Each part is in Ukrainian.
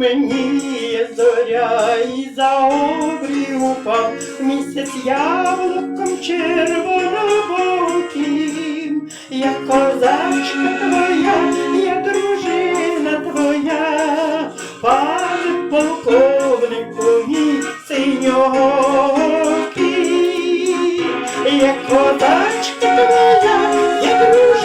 мені зоря і за обрій упав. Місяць яблуком червонобоким, я козачка твоя, я дружина твоя, пане полковнику мій синьоки, я козачка твоя, я дружина.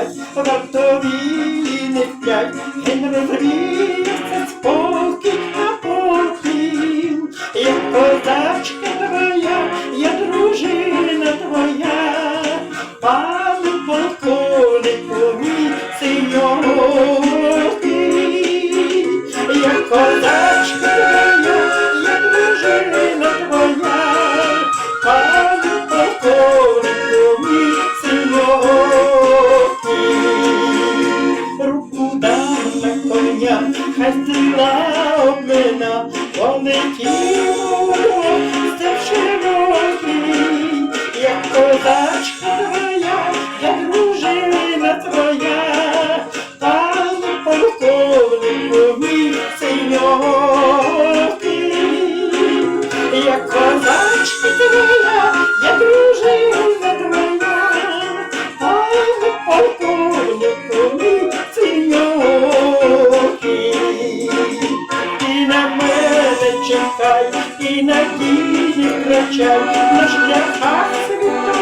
Горять, вартові не сплять, Гень розвіється спокій на потім. Я козачка твоя, я дружина твоя, пане полковнику коня, хай стріла обмина, полетіло степ широкий, як козачка твоя, я дружина твоя, пане полковнику мій синьокий, як козачка твоя, чекай, і на дії кричай, на шляхах світової